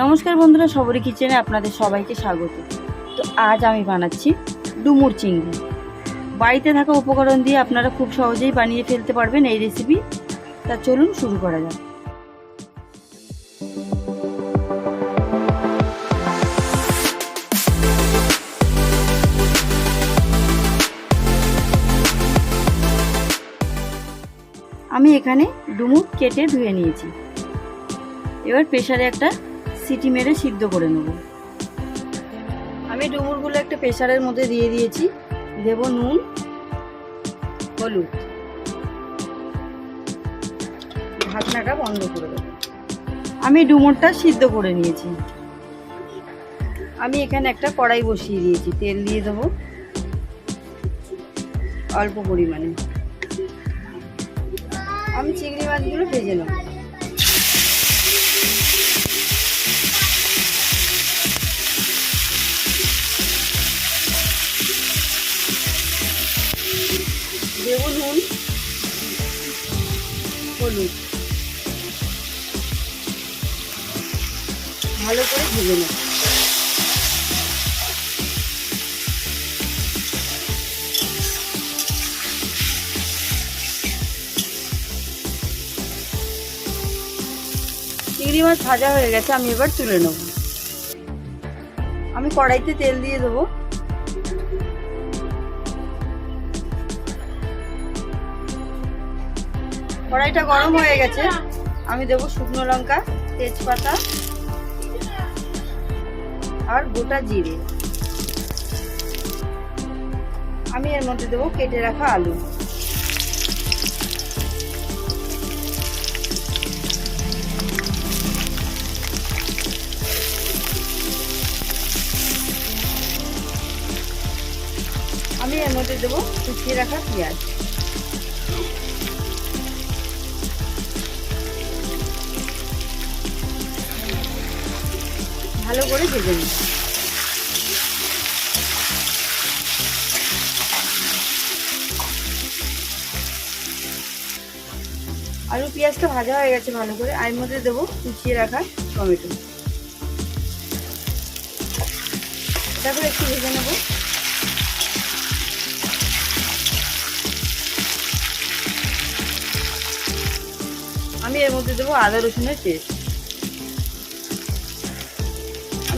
নমস্কার বন্ধুরা, সবরি কিচেনে আপনাদের সবাইকে স্বাগত। তো আজ আমি বানাচ্ছি ডুমুর চিংড়ি। বাড়িতে থাকা উপকরণ দিয়ে আপনারা খুব সহজেই বানিয়ে ফেলতে পারবেন এই রেসিপি তা চলুন শুরু করা যাক। আমি এখানে ডুমুর কেটে ধুয়ে নিয়েছি। এবার প্রেশারে একটা সিটি মেরে সিদ্ধ করে নেব। আমি ডুমুরগুলো একটা প্রেশারের মধ্যে দিয়ে দিয়েছি। দেব নুন, হলুদ। ঢাকনাটা বন্ধ করে দেবো। আমি ডুমুরটা সিদ্ধ করে নিয়েছি। আমি এখানে একটা কড়াই বসিয়ে দিয়েছি। তেল দিয়ে দেবো। অল্প পরিমাণে। আমি চিংড়ি মাছগুলো ভেজে নেব। হলুদ। ভালো করে ভেজে নেব। চিংড়ি মাছ ভাজা হয়ে গেছে, আমি এবার তুলে নেব। আমি কড়াইতে তেল দিয়ে দেবো। কড়াইটা গরম হয়ে গেছে। আমি দেবো শুকনো লঙ্কা, তেজপাতা আর গোটা জিরে। আমি এর মধ্যে দেবো কেটে রাখা আলু। আমি এর মধ্যে দেবো কুচিয়ে রাখা পেঁয়াজ। ভালো করে ভেজে নিই। আলু পেঁয়াজটা ভাজা হয়ে গেছে ভালো করে, আর মধ্যে দেবো কুচিয়ে রাখা টমেটো। তারপরে একটু ভেজে নেব। আমি এর মধ্যে দেবো আদা রসুনের পেস্ট।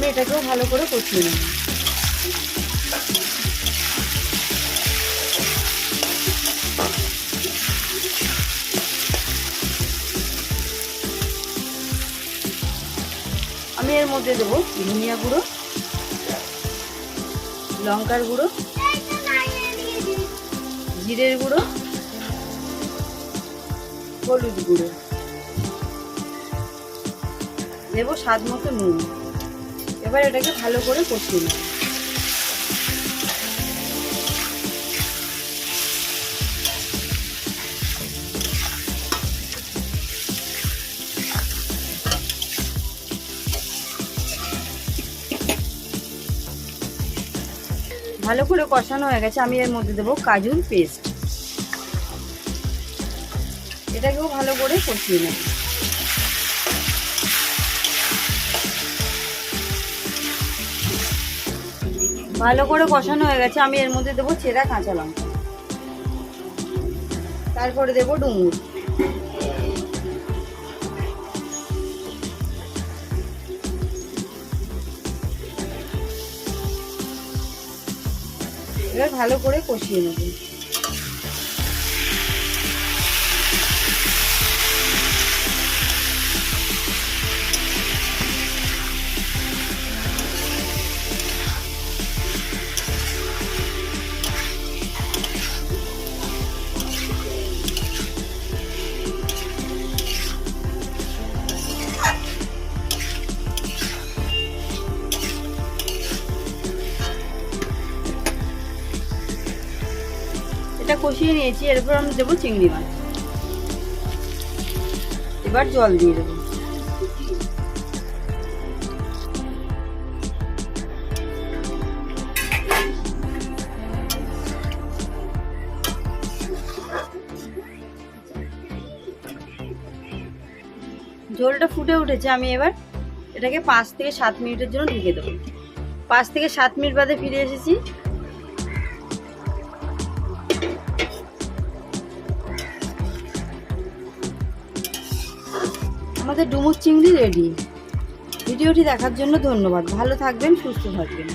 আমি এটাকেও ভালো করে কষিয়ে নেব। আমি এর মধ্যে দেবো ধনিয়া গুঁড়ো, লঙ্কার গুঁড়ো, জিরের গুঁড়ো, হলুদ গুঁড়ো। দেবো স্বাদ মতো নুন। এবার এটাকে ভালো করে কষিয়ে নেব। ভালো করে কষানো হয়ে গেছে, আমি এর মধ্যে দেবো কাজুর পেস্ট। এটাকেও ভালো করে কষিয়ে নেব। ভালো করে কষানো হয়ে গেছে, আমি এর মধ্যে দেবো চেরা কাঁচা লঙ্কা। তারপরে দেবো ডুমুর। এবার ভালো করে কষিয়ে নেব। কষিয়ে নিয়েছি, এরপর আমি দেবো চিংড়ি মাছ। এবার জল দিয়ে দেবো। ঝোলটা ফুটে উঠেছে, আমি এবার এটাকে পাঁচ থেকে সাত মিনিটের জন্য ঢেকে দেবো। পাঁচ থেকে সাত মিনিট বাদে ফিরে এসেছি। আমাদের ডুমুর চিংড়ি রেডি। ভিডিওটি দেখার জন্য ধন্যবাদ। ভালো থাকবেন সুস্থ থাকবেন।